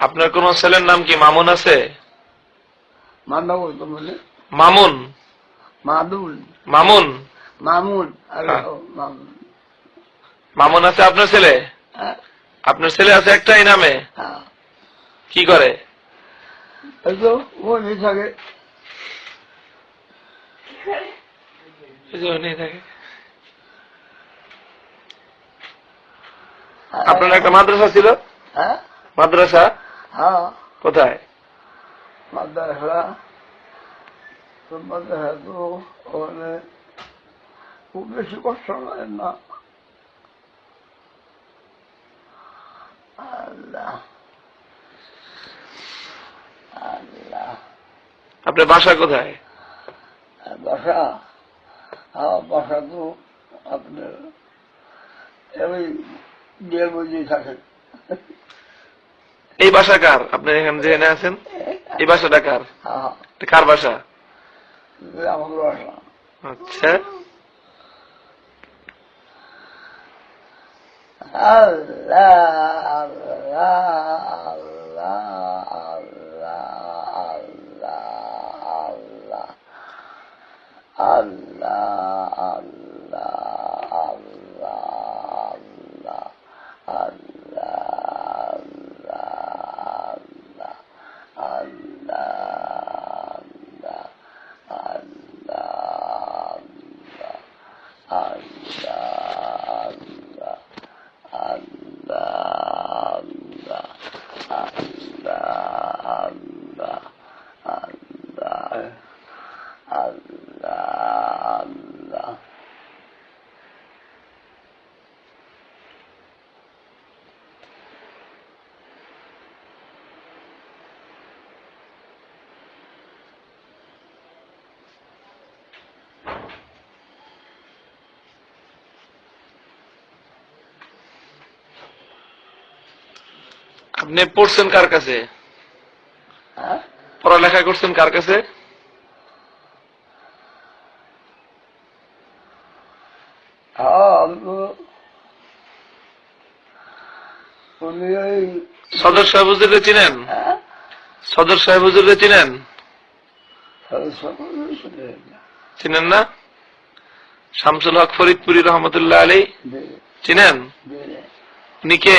আপনার কোন ছেলের নাম কি মামুন আছে? মামুন। মামুন? হ্যাঁ। মামুন মামুন। আছে আপনার ছেলে? আপনার ছেলে আছে একটাই নামে? কি করে? থাকে। থাকে। আপনার একটা মাদ্রাসা ছিল? হ্যাঁ? মাদ্রাসা? হ্যাঁ। কোথায়? মাদ্রাসা। মাদ্রাসা তো খুব বেশি কষ্ট নয় না। আল্লাহ। আল্লাহ। আপনার বাসা কোথায়? বাসা? হ্যাঁ বাসা তো আপনার ওই থাকেন। এই বাসা কার? আপনি এখানে যেখানে আছেন? এই বাসাটা কার? হ্যাঁ। কার বাসা? আমাদের বাসা। আচ্ছা। আল্লাহ আল্লাহ আল্লাহ আল্লাহ আল্লাহ আল্লাহ। আপনি পড়ছেন কার কাছে? হ্যাঁ? পড়ালেখা করছেন কার কাছে? সদর সাহেব হুজুরে চিনেন? হ্যাঁ? সদর সাহেব হুজুরে চিনেন চিনেন না? শামসুল হক ফরিদপুরি রহমতুল্লাহ আলী চিনেন? উনি কে?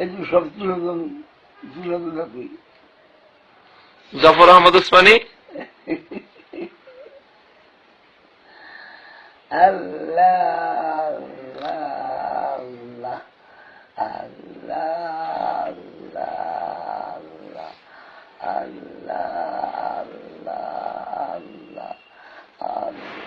একটু জাফর আহমদ উসমানি আল্লাহ আল্লাহ আল্লাহ আল্লাহ আল্লাহ আল্লাহ